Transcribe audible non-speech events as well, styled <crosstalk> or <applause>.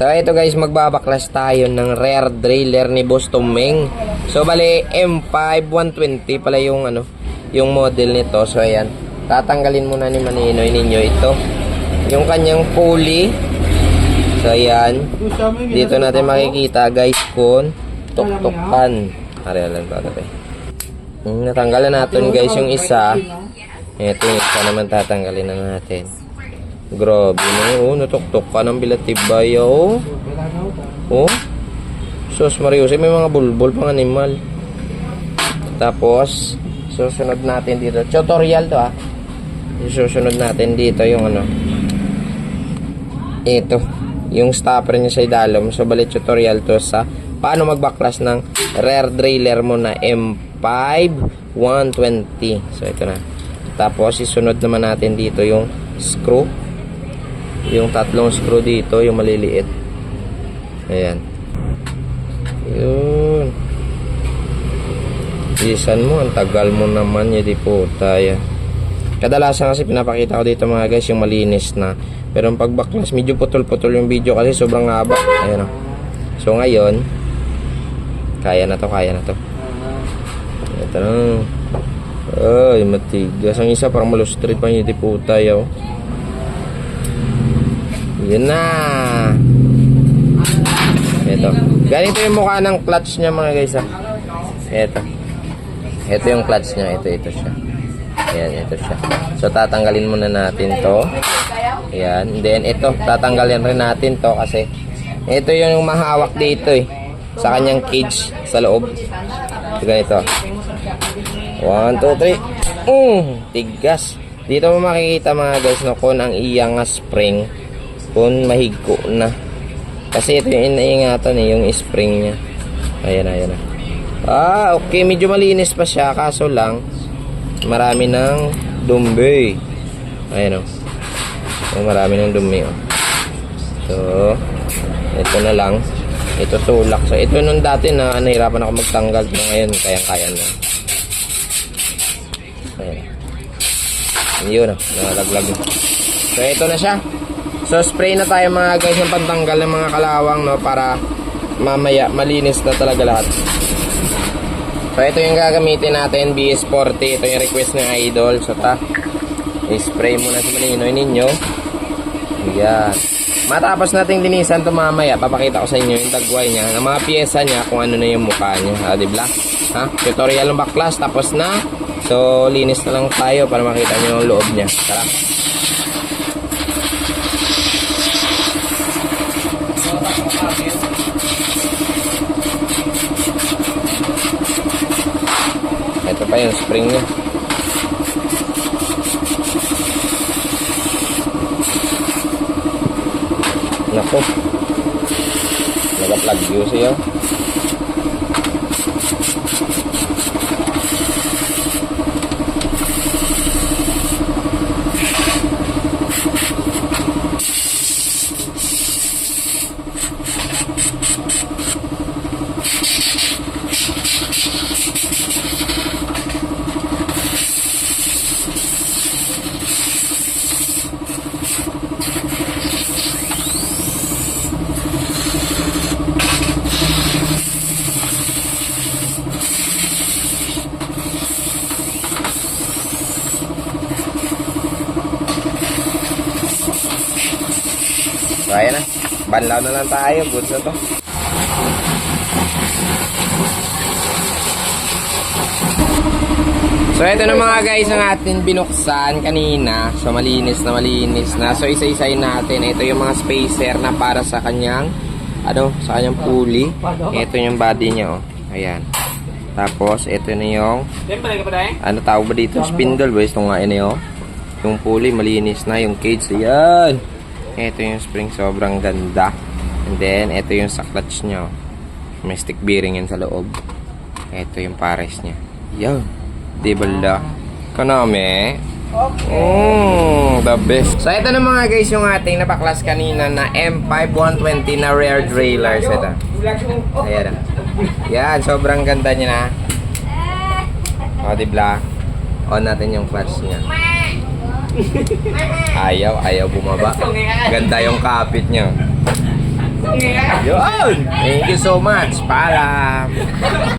So ito guys, magbabaklas tayo ng rare driller ni Boss Tumeng. So bali M5 120 pala yung ano, yung model nito. So ayan, tatanggalin muna ni Maninoy ninyo ito. Yung kanyang pulley. So ayan, dito natin makikita guys kung tuktukan. Arialan ito? Hmm, natanggalan natin guys yung isa. Ito yung isa naman tatanggalin na natin. Grabe no, oh, natuktok ka ng bilatibay, oh. Oh. Sus Marius, may mga bulbul pang animal. Tapos, susunod natin dito. Tutorial to ah. Susunod natin dito yung ano. Ito. Yung stopper niya sa idalom. So, balik tutorial to sa paano magbaklas ng rare driller mo na M5 120. So, ito na. Tapos, isunod naman natin dito yung screw yung tatlong screw dito, yung maliliit. Ayan. Yun. Isan mo, ang tagal mo naman, yun di puta. Yan. Kadalasan kasi pinapakita ko dito mga guys, yung malinis na. Pero ang pagbaklas, medyo putol-putol yung video kasi sobrang haba. Ayan o. So ngayon, kaya na to, kaya na to. Ito na. Ay, matigas. Ang isa parang malustrid pa yun di puta. Yaw. Yun na. Ito. Ganito yung mukha ng clutch niya mga guys ha. Ito. Ito yung clutch niya. Ito, ito siya. Ayan, ito siya. So, tatanggalin muna natin to. Ayan. Then, ito. Tatanggalin rin natin to kasi ito yung mahawak dito eh. Sa kanyang cage sa loob. So, ganito. One, two, three. Mm, tigas. Dito mo makikita mga guys no, kung ang iyang spring kung mahigko na. Kasi ito yung inaingatan eh, yung spring niya. Ayan, ayan. Ah, okay. Medyo malinis pa siya. Kaso lang, marami ng dumi. Ayan o. Oh. marami ng dumi oh. So, ito na lang. Ito tulak. So, ito nung dati na nahirapan ako magtanggal. So, ngayon, kayang-kaya na. Ayan. Yun oh. Nalaglag. So, ito na siya. So spray na tayo mga guys yung pantanggal ng mga kalawang no para mamaya malinis na talaga lahat. So ito yung gagamitin natin BS40 ito yung request ng idol so ta i-spray muna si Maninoy ninyo. Yan. Matapos nating linisan to mamaya papakita ko sa inyo yung tagway niya ng mga piyesa niya kung ano na yung mukha niya. Ha, di ba? Ha? Tutorial ng baklas tapos na. So linis na lang tayo para makita niyo yung loob niya. Tara. Pa yung spring niya. Nako. Nag-plug fuse yun. So, ayan na. Banlaw na lang tayo. Good na to. So, ito na mga guys ang atin binuksan kanina. So, malinis na malinis na. So, isa-isayin natin. Ito yung mga spacer na para sa kanyang, ano, sa kanyang pulley. Ito yung body niya, oh. Ayan. Tapos, ito na yung, ano tawag ba dito? Spindle ba? Ito nga, yun yun. Yung pulley, malinis na. Yung cage, ayan. Ito yung spring, sobrang ganda. And then, ito yung sa clutch niya. May stick bearing yan sa loob. Ito yung pares niya. Yan. Di ba la? Kanami. Mm, the best. So, ito na mga guys yung ating napaklas kanina na M5120 na rare drillers. Ito. Ayan na. Yan, sobrang ganda niya na. O, di ba? On natin yung clutch niya. <laughs> Ayaw, ayaw bumaba. Ganda yung kapit niya. Yun! Thank you so much. Paalam!